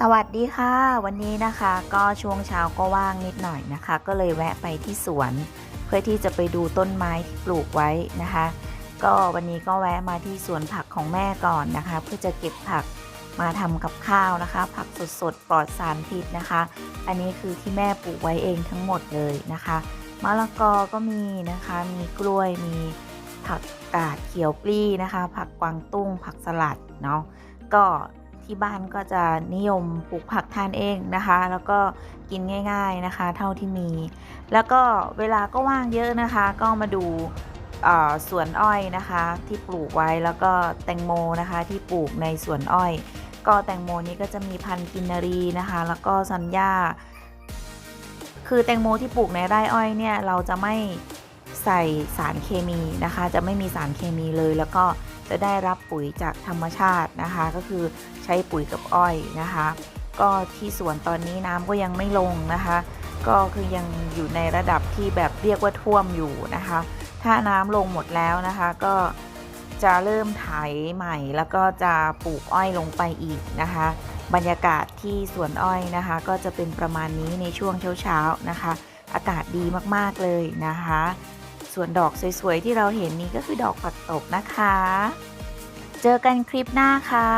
สวัสดีค่ะ วันนี้นะคะก็ช่วงเช้าก็ว่างนิดหน่อยนะคะ ก็เลยแวะไปที่สวน เพื่อที่จะไปดูต้นไม้ที่ปลูกไว้นะคะ ก็วันนี้ก็แวะมาที่สวนผักของแม่ก่อนนะคะ เพื่อจะเก็บผักมาทำกับข้าวนะคะ ผักสดๆปลอดสารพิษนะคะ อันนี้คือที่แม่ปลูกไว้เองทั้งหมดเลยนะคะมะละกอก็มีนะคะ มีกล้วยมีผักกาดเขียวปลีนะคะ ผักกวางตุ้งผักสลัดเนาะก็ ที่บ้านก็จะนิยมปลูกผักทานเองนะคะ แล้วก็กินง่าย ๆนะคะ เท่าที่มี แล้วก็เวลาก็ว่างเยอะนะคะ ก็มาดูสวนอ้อยนะคะที่ปลูกไว้แล้วก็แตงโมนะคะที่ปลูกในสวนอ้อย ก็แตงโมนี้ก็จะมีพันธุ์กินนารีนะคะ แล้วก็ซันย่าคือแตงโมที่ปลูกในไร่อ้อยเนี่ยเราจะไม่ใส่สารเคมีนะคะ จะไม่มีสารเคมีเลยแล้วก็ จะได้รับปุ๋ยจากธรรมชาตินะคะ ก็คือใช้ปุ๋ยกับอ้อยนะคะ ก็ที่สวนตอนนี้น้ำก็ยังไม่ลงนะคะ ก็คือยังอยู่ในระดับที่แบบเรียกว่าท่วมอยู่นะคะ ถ้าน้ำลงหมดแล้วนะคะ ก็จะเริ่มไถใหม่ แล้วก็จะปลูกอ้อยลงไปอีกนะคะ บรรยากาศที่สวนอ้อยนะคะ ก็จะเป็นประมาณนี้ในช่วงเช้าๆนะคะ อากาศดีมากๆเลยนะคะ ส่วนดอกสวยๆ ที่เราเห็นนี้ก็คือดอกผักตบนะคะ เจอกันคลิปหน้าค่ะ